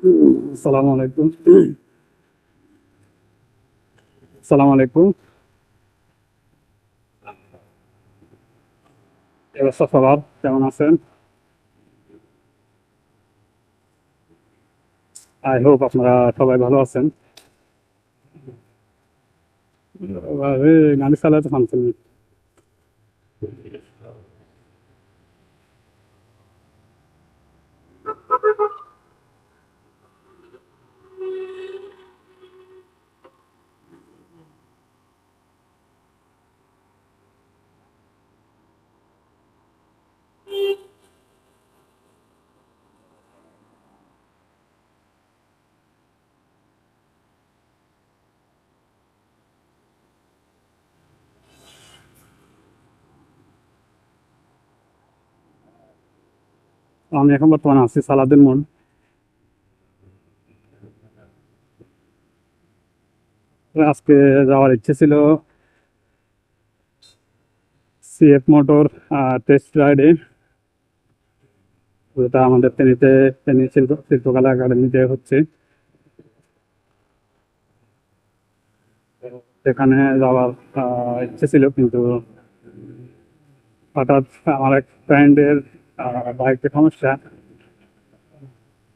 আসসালামু আলাইকুম আসসালামু আলাইকুম অবস্থা কেমন আছেন? আই হোপ আপনারা সবাই ভালো আছেন। গাড়ি চালাতে থামছেন আমি এখন বর্তমানে আছি সালাদিন মোড়। আজকে যাওয়ার ইচ্ছে ছিল সিএফ মোটর টেস্ট রাইডে যেটা আমাদের ফেনীতে ফেনী শিল্প, শিল্পকলা একাডেমিতে হচ্ছে। সেখানে যাওয়ার ইচ্ছে ছিল কিন্তু হঠাৎ আমার এক ফ্রেন্ডের বাইকে সমস্যা।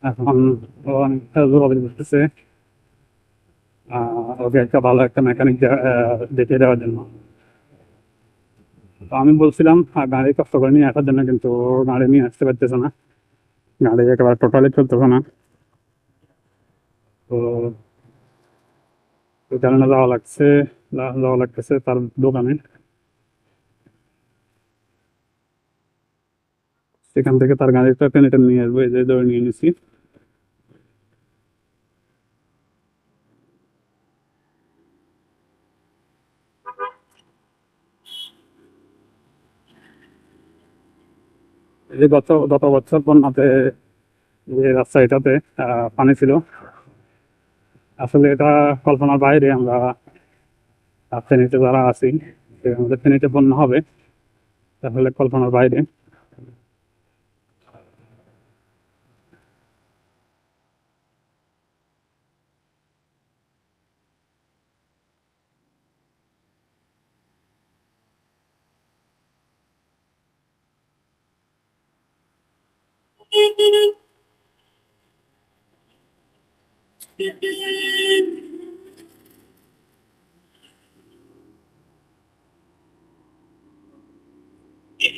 এখন অনেকটা জোরাজুরি করতেছে ওকে একটা ভালো একটা মেকানিক দেখিয়ে দেওয়ার জন্য। তো আমি বলছিলাম গাড়ি কষ্ট করে নিয়ে আসার জন্য, কিন্তু গাড়ি নিয়ে আসতে পারতেছে না। গাড়ি একেবারে টোটালি চলতেছে না। তো এই যাওয়া লাগছে, যাওয়া লাগতেছে তার দোকানে। সেখান থেকে তার গাড়িটা টেনে নিয়ে আসব এই যে ধরে নিয়ে নিছি। যে গত গত বছর বন্যাতে যে রাস্তাটাতে আহ, পানি ছিল আসলে এটা কল্পনার বাইরে আমরা ফেনীতে যারা আছি আমাদের ফেনীতে বন্যা হবে তাহলে কল্পনার বাইরে।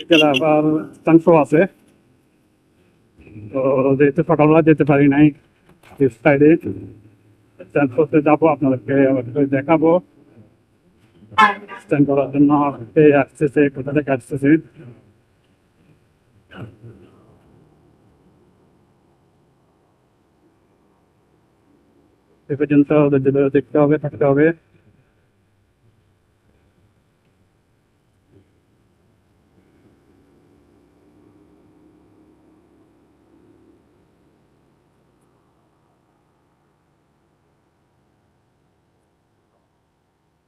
গেলে আবার চান্স আছে তো যেহেতু সকালবেলা যেতে পারি নাই সাইডে স্ট্যান্ড করতে যাব আপনাদেরকে অবশ্যই দেখাবো স্ট্যান্ড করার জন্য কে আসতেছে কোথা থেকে আসতেছে এ পর্যন্ত ধৈর্য ধরে দেখতে হবে থাকতে হবে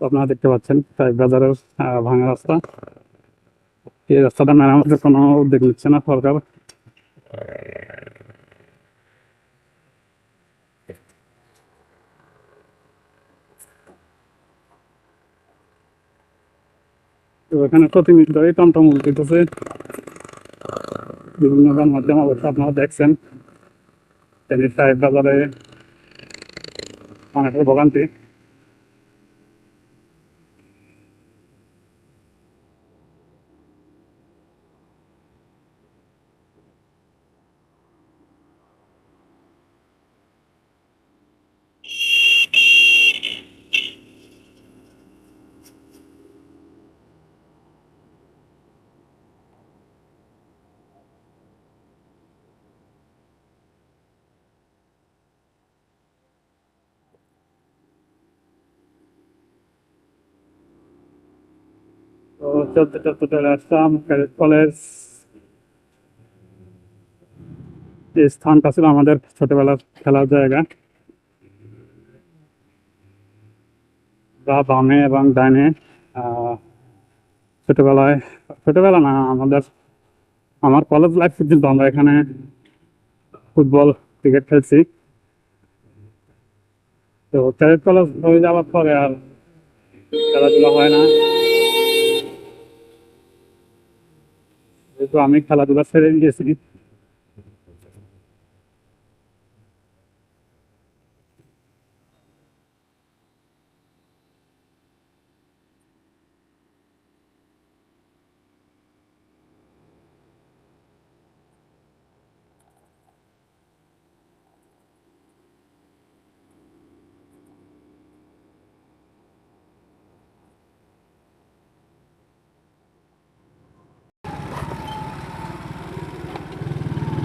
তো আপনারা দেখতে পাচ্ছেন সাহেব বাজারের আহ, ভাঙা রাস্তা এই রাস্তাটা মেরামতের কোনো উদ্যোগ নিচ্ছে না সরকার এখানে প্রতি ধরেই টমটম উল্টেছে বিভিন্ন গণমাধ্যম অবশ্য আপনারা দেখছেন। সাহেব বাজারে অনেকের ভোগান্তি। তো স্থানটা ছিল আমাদের ছোটবেলার খেলার জায়গা। বা বামে এবং ডাইনে ছোটবেলায়, ছোটবেলা না, আমাদের, আমার কলেজ লাইফ পর্যন্ত আমরা এখানে ফুটবল, ক্রিকেট খেলছি। তো ক্যাডেট কলেজ হয়ে যাওয়ার পরে আর খেলাধুলা হয় না। যেহেতু আমি খেলাধুলা ছেড়ে দিয়েছি।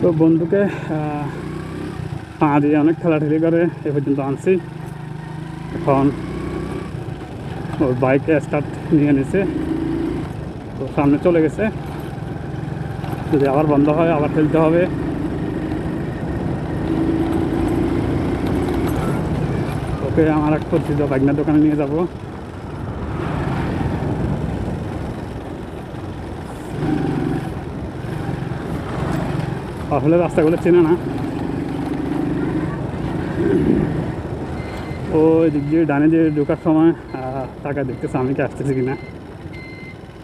তো বন্ধুকে দিয়ে অনেক খেলাঠেলি করে, এ পর্যন্ত আনছি। এখন ওর বাইকে স্টার্ট নিয়ে নিছে। তো সামনে চলে গেছে। যদি আবার বন্ধ হয়, আবার খেলতে হবে। ওকে, আমার এক পরিচিত বাইকনার দোকানে নিয়ে যাব। আসলে রাস্তাগুলো চেনে না। ও দিয়ে ডানে দিয়ে ঢোকার সময় টাকা দেখতেছে আমি কি আসতেছি কিনা।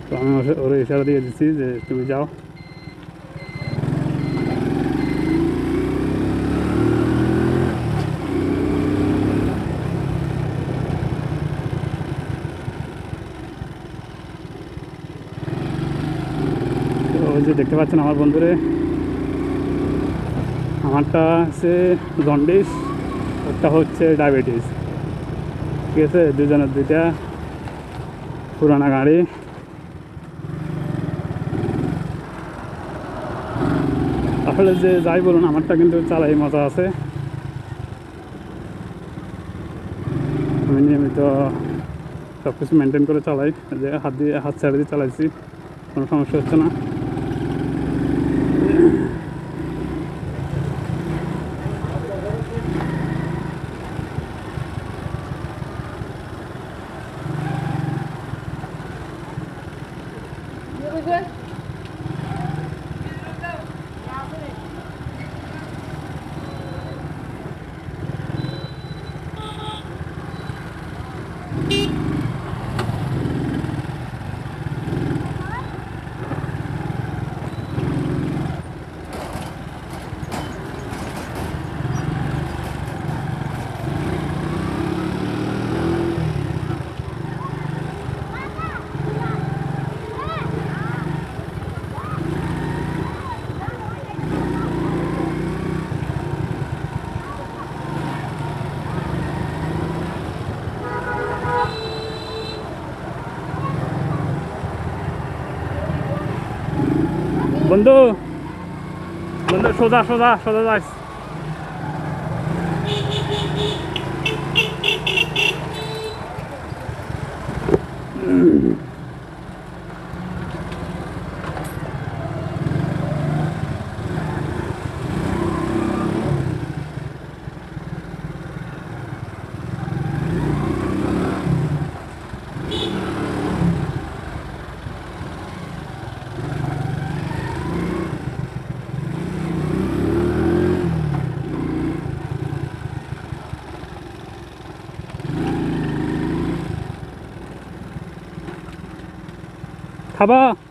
তো আমি ওর- ইশারা দিয়ে দিচ্ছি যে তুমি যাও। যে দেখতে পাচ্ছেন আমার বন্ধুরে। আমারটা হচ্ছে জন্ডিস, ওরটা হচ্ছে ডায়াবেটিস। ঠিক আছে? দুজনের দুইটা পুরানা গাড়ি। আসলে যে যাই বলুন, আমারটা কিন্তু চালাই মজা আছে। আমি নিয়মিত সব কিছু মেনটেন করে চালাই। যে হাত দিয়ে হাত ছেড়ে দিয়ে চালাইছি, কোনো সমস্যা হচ্ছে না। বন্ধু বন্ধু সোজা সোজা সোজা যাস 好不？